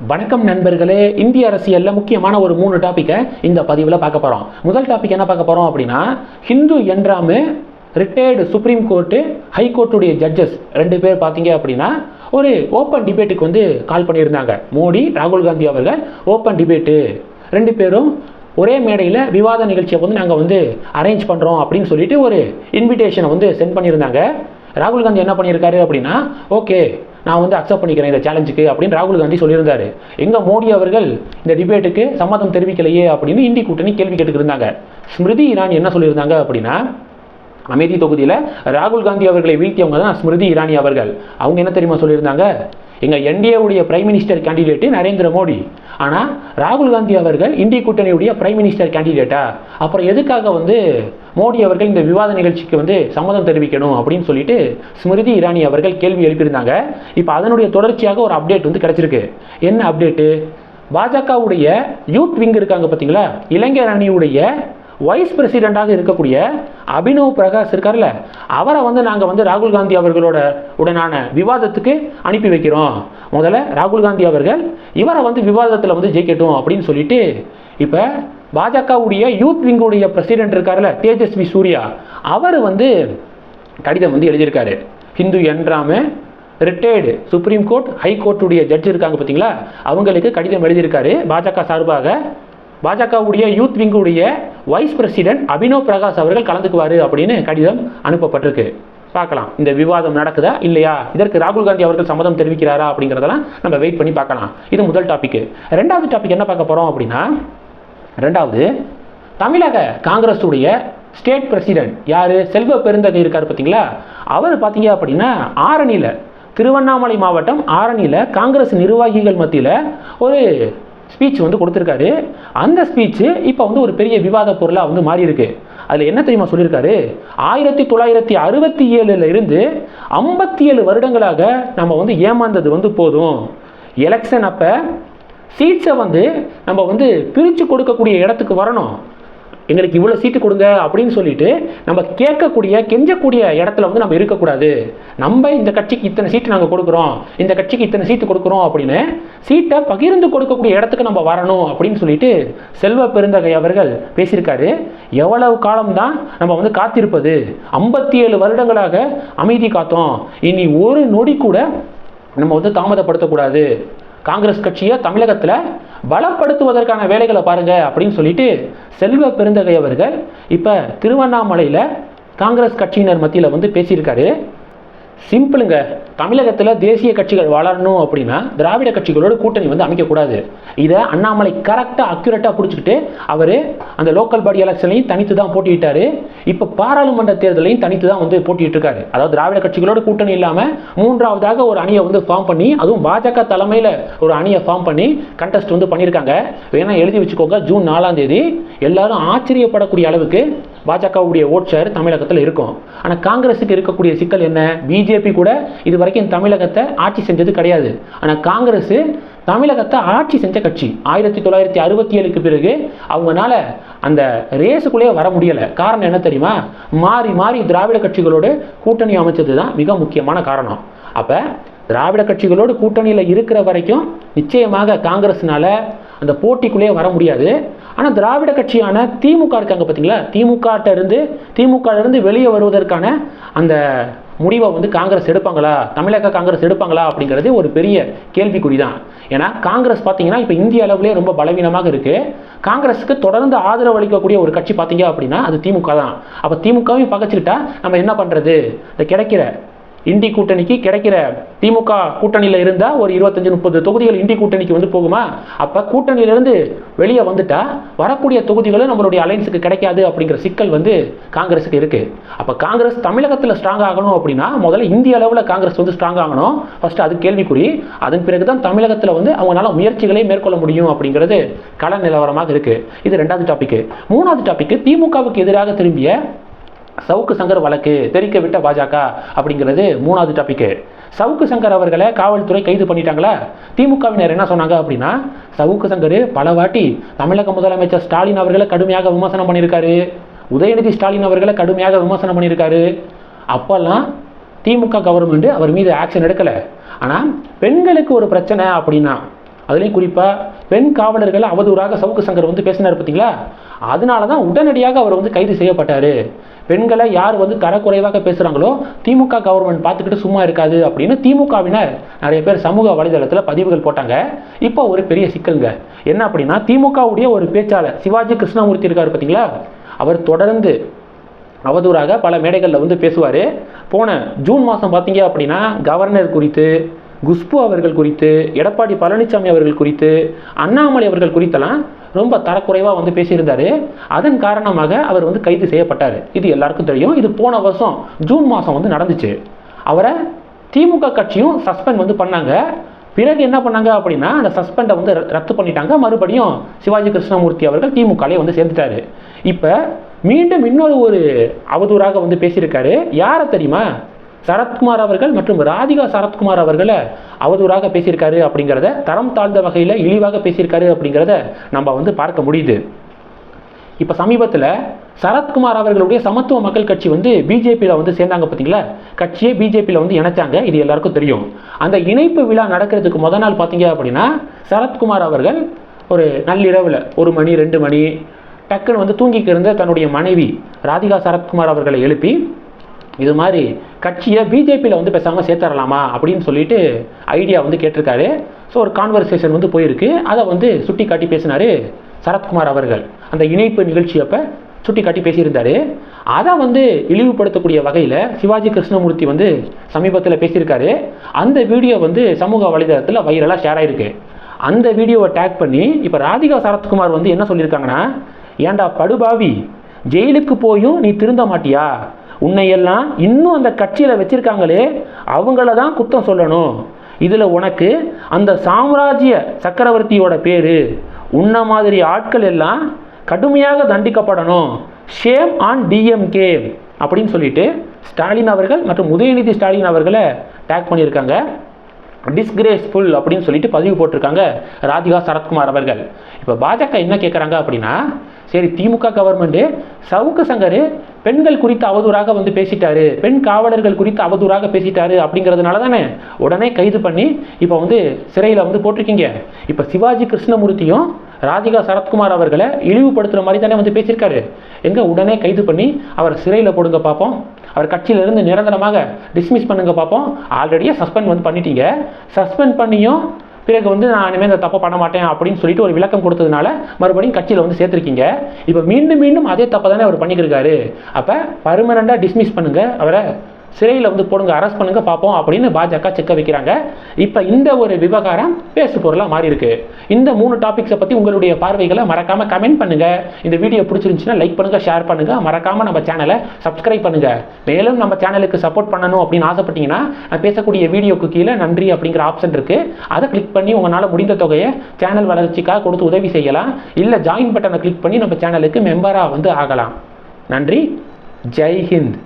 வணக்கம் நண்பர்களே இந்திய அரசியலில் முக்கியமான ஒரு மூணு டாப்பிக்கை இந்த பதிவில் பார்க்க போகிறோம் முதல் டாபிக் என்ன பார்க்க போகிறோம் அப்படின்னா ஹிந்து என்றாமு ரிட்டையர்டு சுப்ரீம் கோர்ட்டு ஹைகோர்ட்டுடைய ஜட்ஜஸ் ரெண்டு பேர் பார்த்தீங்க அப்படின்னா ஒரு ஓப்பன் டிபேட்டுக்கு வந்து கால் பண்ணியிருந்தாங்க. மோடி ராகுல் காந்தி அவர்கள் ஓப்பன் டிபேட்டு ரெண்டு பேரும் ஒரே மேடையில் விவாத நிகழ்ச்சியை வந்து நாங்கள் வந்து அரேஞ்ச் பண்ணுறோம் அப்படின்னு சொல்லிட்டு ஒரு இன்விடேஷனை வந்து சென்ட் பண்ணியிருந்தாங்க. ராகுல் காந்தி என்ன பண்ணியிருக்காரு அப்படின்னா ஓகே நான் வந்து அக்செப்ட் பண்ணிக்கிறேன் இந்த சேலஞ்சுக்கு அப்படின்னு ராகுல் காந்தி சொல்லியிருந்தாரு. எங்கே மோடி அவர்கள் இந்த டிபேட்டுக்கு சம்மதம் தெரிவிக்கலையே அப்படின்னு இந்தி கூட்டணி கேள்வி கேட்டுக்கிருந்தாங்க. ஸ்மிருதி இரானி என்ன சொல்லியிருந்தாங்க அப்படின்னா அமேதி தொகுதியில் ராகுல் காந்தி அவர்களை வீழ்த்தியவங்க தான் ஸ்மிருதி இரானி அவர்கள். அவங்க என்ன தெரியுமா சொல்லியிருந்தாங்க? எங்கள் என்டிஏவுடைய prime minister candidate Narendra Modi. ஆனால் ராகுல் காந்தி அவர்கள் இந்திய கூட்டணியுடைய பிரைம் மினிஸ்டர் கேண்டிடேட்டா அப்புறம் எதுக்காக வந்து மோடி அவர்கள் இந்த விவாத நிகழ்ச்சிக்கு வந்து சம்மதம் தெரிவிக்கணும் அப்படின்னு சொல்லிட்டு ஸ்மிருதி இரானி அவர்கள் கேள்வி எழுப்பியிருந்தாங்க. இப்போ அதனுடைய தொடர்ச்சியாக ஒரு அப்டேட் வந்து கிடச்சிருக்கு. என்ன அப்டேட்டு பாஜகவுடைய யூத் விங் இருக்காங்க பார்த்தீங்களா இளைஞர் அணியுடைய வைஸ் பிரசிடெண்டாக இருக்கக்கூடிய அபினவ் பிரகாஷ் இருக்கார்ல அவரை வந்து நாங்கள் வந்து ராகுல் காந்தி அவர்களோட உடனான விவாதத்துக்கு அனுப்பி வைக்கிறோம். முதல்ல ராகுல் காந்தி அவர்கள் இவரை வந்து விவாதத்தில் வந்து ஜெயிக்கட்டும் அப்படின்னு சொல்லிட்டு இப்போ பாஜகவுடைய யூத் விங்குடைய பிரசிடென்ட் இருக்கார்ல தேஜஸ்வி சூர்யா அவர் வந்து கடிதம் வந்து எழுதியிருக்காரு. ஹிந்து என்றாம ரிட்டையர்டு சுப்ரீம் கோர்ட் ஹை கோர்ட்டுடைய ஜட்ஜ் இருக்காங்க பார்த்தீங்களா அவங்களுக்கு கடிதம் எழுதியிருக்காரு. பாஜக சார்பாக பாஜகவுடைய யூத் விங்குடைய வைஸ் பிரசிடென்ட் அபினவ் பிரகாஷ் அவர்கள் கலந்துக்குவார் அப்படின்னு கடிதம் அனுப்பப்பட்டிருக்கு. பார்க்கலாம். இந்த விவாதம் நடக்குதா? இல்லையா? இதற்கு ராகுல் காந்தி அவர்கள் சம்மதம் தெரிவிக்கிறாரா அப்படிங்கிறதெல்லாம் நம்ம வெயிட் பண்ணி பார்க்கலாம். இது முதல் டாபிக் ரெண்டாவது டாபிக் என்ன பார்க்க போகிறோம் அப்படின்னா ரெண்டாவது தமிழக காங்கிரஸுடைய ஸ்டேட் பிரசிடென்ட் யார்? செல்வ பெருந்தகை இருக்கார் பார்த்தீங்களா? அவர் பார்த்தீங்க அப்படின்னா ஆரணியில் திருவண்ணாமலை மாவட்டம் ஆரணியில் காங்கிரஸ் நிர்வாகிகள் மத்தியில் ஒரு ஸ்பீச் வந்து கொடுத்துருக்காரு. அந்த ஸ்பீச்சு இப்போ வந்து ஒரு பெரிய விவாத பொருளாக வந்து மாறி இருக்கு அதில் என்ன தெரியுமா சொல்லியிருக்காரு? ஆயிரத்தி தொள்ளாயிரத்தி அறுபத்தி ஏழுல இருந்து ஐம்பத்தி ஏழு வருடங்களாக நம்ம வந்து ஏமாந்தது வந்து போதும். எலெக்ஷன் அப்போ சீட்ஸை வந்து நம்ம வந்து பிரித்து கொடுக்கக்கூடிய இடத்துக்கு வரணும். எங்களுக்கு இவ்வளோ சீட்டு கொடுங்க அப்படின்னு சொல்லிட்டு நம்ம கேட்கக்கூடிய கெஞ்சக்கூடிய இடத்துல வந்து நம்ம இருக்கக்கூடாது. நம்ம இந்த கட்சிக்கு இத்தனை சீட்டு நாங்கள் கொடுக்குறோம். இந்த கட்சிக்கு இத்தனை சீட்டு கொடுக்குறோம் அப்படின்னு சீட்டை பகிர்ந்து கொடுக்கக்கூடிய இடத்துக்கு நம்ம வரணும் அப்படின்னு சொல்லிட்டு செல்வ பெருந்தகை அவர்கள் பேசியிருக்காரு. எவ்வளவு காலம்தான் நம்ம வந்து காத்திருப்பது? ஐம்பத்தி ஏழு வருடங்களாக அமைதி காத்தோம். இனி ஒரு நொடி கூட நம்ம வந்து தாமதப்படுத்தக்கூடாது. காங்கிரஸ் கட்சியை தமிழகத்தில் பலப்படுத்துவதற்கான வேலைகளை பாருங்க அப்படின்னு சொல்லிட்டு செல்வ பெருந்தகை அவர்கள் இப்போ திருவண்ணாமலையில் காங்கிரஸ் கட்சியினர் மத்தியில் வந்து பேசியிருக்காரு. சிம்பிளுங்க. தமிழகத்தில் தேசிய கட்சிகள் வளரணும் அப்படின்னா திராவிட கட்சிகளோட கூட்டணி வந்து அமைக்கக்கூடாது. இதை அண்ணாமலை கரெக்டாக அக்யூரேட்டாக பிடிச்சிக்கிட்டு அவர் அந்த லோக்கல் பாடி எலெக்ஷன்லையும் தனித்து தான் போட்டியிட்டாரு. இப்போ பாராளுமன்ற தேர்தலையும் தனித்து தான் வந்து போட்டிட்டு இருக்காரு அதாவது திராவிட கட்சிகளோட கூட்டணி இல்லாமல் மூன்றாவதாக ஒரு அணியை வந்து ஃபார்ம் பண்ணி அதுவும் பாஜக தலைமையில் ஒரு அணியை ஃபார்ம் பண்ணி கண்டெஸ்ட் வந்து பண்ணியிருக்காங்க. வேணால் எழுதி வச்சுக்கோங்க ஜூன் நாலாம் தேதி. எல்லாரும் ஆச்சரியப்படக்கூடிய அளவுக்கு பாஜகவுடைய ஓட் ஷேர் தமிழகத்தில் இருக்கும். ஆனால் காங்கிரஸுக்கு இருக்கக்கூடிய சிக்கல் என்ன? பிஜேபி கூட இது வரைக்கும் தமிழகத்தை ஆட்சி செஞ்சது கிடையாது. ஆனால் காங்கிரஸ் தமிழகத்தை ஆட்சி செஞ்ச கட்சி. ஆயிரத்தி தொள்ளாயிரத்தி அறுபத்தி ஏழுக்கு பிறகு அவங்களால அந்த ரேஸுக்குள்ளேயே வர முடியலை. காரணம் என்ன தெரியுமா? மாறி மாறி திராவிட கட்சிகளோடு கூட்டணி அமைச்சது தான் மிக முக்கியமான காரணம். அப்போ திராவிட கட்சிகளோடு கூட்டணியில் இருக்கிற வரைக்கும் நிச்சயமாக காங்கிரஸ்னால அந்த போட்டிக்குள்ளேயே வர முடியாது. ஆனால் திராவிட கட்சியான திமுக இருக்காங்க பார்த்தீங்களா திமுக இருந்து திமுக இருந்து வெளியே வருவதற்கான அந்த முடிவை வந்து காங்கிரஸ் எடுப்பாங்களா? தமிழக காங்கிரஸ் எடுப்பாங்களா? அப்படிங்கிறது ஒரு பெரிய கேள்விக்குறி தான் ஏன்னா காங்கிரஸ் பார்த்தீங்கன்னா இப்போ இந்திய அளவுலேயே ரொம்ப பலவீனமாக இருக்குது காங்கிரஸுக்கு தொடர்ந்து ஆதரவு அளிக்கக்கூடிய ஒரு கட்சி பார்த்தீங்க அப்படின்னா அது திமுக தான் அப்போ திமுகவையும் பகச்சுக்கிட்டா நம்ம என்ன பண்ணுறது இந்த கிடைக்கிற இந்தி கூட்டணிக்கு கிடைக்கிற திமுக கூட்டணியில் இருந்தால் ஒரு இருபத்தஞ்சு முப்பது தொகுதிகள் இந்தி கூட்டணிக்கு வந்து போகுமா? அப்போ கூட்டணியிலிருந்து வெளியே வந்துட்டா வரக்கூடிய தொகுதிகளும் நம்மளுடைய அலைன்ஸுக்கு கிடைக்காது அப்படிங்கிற சிக்கல் வந்து காங்கிரஸுக்கு இருக்குது அப்போ காங்கிரஸ் தமிழகத்தில் ஸ்ட்ராங் ஆகணும் அப்படின்னா முதல்ல இந்திய அளவில் காங்கிரஸ் வந்து ஸ்ட்ராங் ஆகணும். ஃபஸ்ட்டு அது கேள்விக்குறி. அதன் பிறகு தான் தமிழகத்தில் வந்து அவங்களால முயற்சிகளை மேற்கொள்ள முடியும் அப்படிங்கிறது கள நிலவரமாக இருக்குது இது ரெண்டாவது டாபிக் மூணாவது டாபிக் திமுகவுக்கு எதிராக திரும்பிய சவுக்கு சங்கர் வழக்கு தெரிக்க விட்ட பாஜக அப்படிங்கிறது மூணாவது டாப்பிக்கு சவுக்கு சங்கர் அவர்களை காவல்துறை கைது பண்ணிட்டாங்களா? திமுகவினர் என்ன சொன்னாங்க அப்படின்னா சவுக்கு சங்கர் பல வாட்டி தமிழக முதலமைச்சர் ஸ்டாலின் அவர்களை கடுமையாக விமர்சனம் பண்ணியிருக்காரு. உதயநிதி ஸ்டாலின் அவர்களை கடுமையாக விமர்சனம் பண்ணியிருக்காரு. அப்போல்லாம் திமுக கவர்மெண்ட் அவர் மீது ஆக்ஷன் எடுக்கலை. ஆனால் பெண்களுக்கு ஒரு பிரச்சனை அப்படின்னா அதுலேயும் குறிப்பாக பெண் காவலர்களை அவதூறாக சவுக்கு சங்கர் வந்து பேசினார் பார்த்தீங்களா அதனால தான் உடனடியாக அவர் வந்து கைது செய்யப்பட்டார். பெண்களை யார் வந்து தரக்குறைவாக பேசுகிறாங்களோ திமுக கவர்மெண்ட் பார்த்துக்கிட்டு சும்மா இருக்காது அப்படின்னு திமுகவினர் நிறைய பேர் சமூக வலைதளத்தில் பதிவுகள் போட்டாங்க. இப்போ ஒரு பெரிய சிக்கலுங்க. என்ன அப்படின்னா திமுகவுடைய ஒரு பேச்சாளர் சிவாஜி கிருஷ்ணமூர்த்தி இருக்கார் பார்த்தீங்களா? அவர் தொடர்ந்து அவதூறாக பல மேடைகளில் வந்து பேசுவார். போன ஜூன் மாதம் பார்த்தீங்க அப்படின்னா கவர்னர் குறித்து குஷ்பு அவர்கள் குறித்து எடப்பாடி பழனிசாமி அவர்கள் குறித்து அண்ணாமலை அவர்கள் குறித்தெல்லாம் ரொம்ப தரக்குறைவாக வந்து பேசியிருந்தார். அதன் காரணமாக அவர் வந்து கைது செய்யப்பட்டார். இது எல்லாருக்கும் தெரியும். இது போன வருஷம் ஜூன் மாதம் வந்து நடந்துச்சு. அவரை திமுக கட்சியும் சஸ்பெண்ட் வந்து பண்ணாங்க. பிறகு என்ன பண்ணாங்க அப்படின்னா அந்த சஸ்பெண்டை வந்து ரத்து பண்ணிட்டாங்க. மறுபடியும் சிவாஜி கிருஷ்ணமூர்த்தி அவர்கள் திமுகலே வந்து சேர்ந்துட்டாரு. இப்போ மீண்டும் இன்னொரு ஒரு அவதூறாக வந்து பேசியிருக்காரு. யாரை தெரியுமா? சரத்குமார் அவர்கள் மற்றும் ராதிகா சரத்குமார் அவர்களை அவதூறாக பேசியிருக்காரு அப்படிங்கிறத தரம் தாழ்ந்த வகையில் இழிவாக பேசியிருக்காரு அப்படிங்கிறத நம்ம வந்து பார்க்க முடியுது. இப்போ சமீபத்தில் சரத்குமார் அவர்களுடைய சமத்துவ மக்கள் கட்சி வந்து பிஜேபியில் வந்து சேர்ந்தாங்க பார்த்தீங்களா கட்சியே பிஜேபியில் வந்து இணைச்சாங்க. இது எல்லாருக்கும் தெரியும். அந்த இணைப்பு விழா நடக்கிறதுக்கு முத நாள் பார்த்தீங்க அப்படின்னா சரத்குமார் அவர்கள் ஒரு நள்ளிரவில் ஒரு மணி ரெண்டு மணி டக்குன்னு வந்து தூங்கிக்கு இருந்த தன்னுடைய மனைவி ராதிகா சரத்குமார் அவர்களை எழுப்பி இது மாதிரி கட்சியை பிஜேபியில் வந்து பேசாமல் சேர்த்தரலாமா அப்படின்னு சொல்லிட்டு ஐடியா வந்து கேட்டிருக்காரு. ஸோ ஒரு கான்வர்சேஷன் வந்து போயிருக்கு. அதை வந்து சுட்டி காட்டி பேசினாரு சரத்குமார் அவர்கள். அந்த இணைப்பு நிகழ்ச்சி அப்போ சுட்டி காட்டி பேசியிருந்தாரு. அதை வந்து இழிவுபடுத்தக்கூடிய வகையில் சிவாஜி கிருஷ்ணமூர்த்தி வந்து சமீபத்தில் பேசியிருக்காரு. அந்த வீடியோ வந்து சமூக வலைதளத்தில் வைரலாக ஷேர் ஆகிருக்கு அந்த வீடியோவை டேக் பண்ணி இப்போ ராதிகா சரத்குமார் வந்து என்ன சொல்லியிருக்காங்கன்னா ஏன்டா படுபாவி ஜெயிலுக்கு போயும் நீ திருந்த மாட்டியா? உன்னையெல்லாம் இன்னும் அந்த கட்சியில் வச்சிருக்காங்களே அவங்கள தான் குத்தம் சொல்லணும். இதில் உனக்கு அந்த சாம்ராஜ்ய சக்கரவர்த்தியோட பேர். உன்ன மாதிரி ஆட்கள் எல்லாம் கடுமையாக தண்டிக்கப்படணும். ஷேம் ஆன் டிஎம்கே அப்படின்னு சொல்லிட்டு ஸ்டாலின் அவர்கள் மற்றும் உதயநிதி ஸ்டாலின் அவர்களை டேக் பண்ணியிருக்காங்க. டிஸ்கிரேஸ்ஃபுல் அப்படின்னு சொல்லிட்டு பதிவு போட்டிருக்காங்க ராதிகா சரத்குமார் அவர்கள். இப்போ பாஜக என்ன கேட்குறாங்க அப்படின்னா சரி திமுக கவர்மெண்ட்டு சவுக்கு சங்கர் பெண்கள் குறித்து அவதூறாக வந்து பேசிட்டாரு பெண் காவலர்கள் குறித்து அவதூறாக பேசிட்டாரு அப்படிங்கிறதுனால தானே உடனே கைது பண்ணி இப்போ வந்து சிறையில் வந்து போட்டிருக்கீங்க. இப்போ சிவாஜி கிருஷ்ணமூர்த்தியும் ராதிகா சரத்குமார் அவர்களை இழிவுபடுத்துகிற மாதிரி தானே வந்து பேசியிருக்காரு. எங்கே உடனே கைது பண்ணி அவர் சிறையில் போடுங்க பார்ப்போம் அவர் கட்சியிலிருந்து நிரந்தரமாக டிஸ்மிஸ் பண்ணுங்க பார்ப்போம் ஆல்ரெடியே சஸ்பெண்ட் வந்து பண்ணிட்டீங்க. சஸ்பெண்ட் பண்ணியும் பிறகு வந்து நான் இனிமேல் இந்த தப்பை பண்ண மாட்டேன் அப்படின்னு சொல்லிட்டு ஒரு விளக்கம் கொடுத்ததுனால மறுபடியும் கட்சியில் வந்து சேர்த்துருக்கீங்க. இப்போ மீண்டும் மீண்டும் அதே தப்பை தானே அவர் பண்ணிக்கிருக்காரு அப்போ பர்மனெண்ட்டாக டிஸ்மிஸ் பண்ணுங்கள் அவரை சிறையில் வந்து போடுங்க அரெஸ்ட் பண்ணுங்க பார்ப்போம் அப்படின்னு பாஜக செக்க வைக்கிறாங்க. இப்போ இந்த ஒரு விவகாரம் பேசு பொருளாக மாறி இருக்கு. இந்த மூணு டாபிக்ஸை பற்றி உங்களுடைய பார்வைகளை மறக்காம கமெண்ட் பண்ணுங்க. இந்த வீடியோ பிடிச்சிருந்துச்சுன்னா லைக் பண்ணுங்க ஷேர் பண்ணுங்க. மறக்காம நம்ம சேனலை சப்ஸ்கிரைப் பண்ணுங்க. மேலும் நம்ம சேனலுக்கு சப்போர்ட் பண்ணணும் அப்படின்னு ஆசைப்பட்டீங்கன்னா நான் பேசக்கூடிய வீடியோக்கு கீழே நன்றி அப்படிங்கிற ஆப்ஷன் இருக்கு. அதை கிளிக் பண்ணி உங்களால் முடிந்த தொகையை சேனல் வளர்ச்சிக்காக கொடுத்து உதவி செய்யலாம். இல்லை ஜாயின் பட்டனை கிளிக் பண்ணி நம்ம சேனலுக்கு மெம்பராக வந்து ஆகலாம். நன்றி. ஜெய் ஹிந்த்.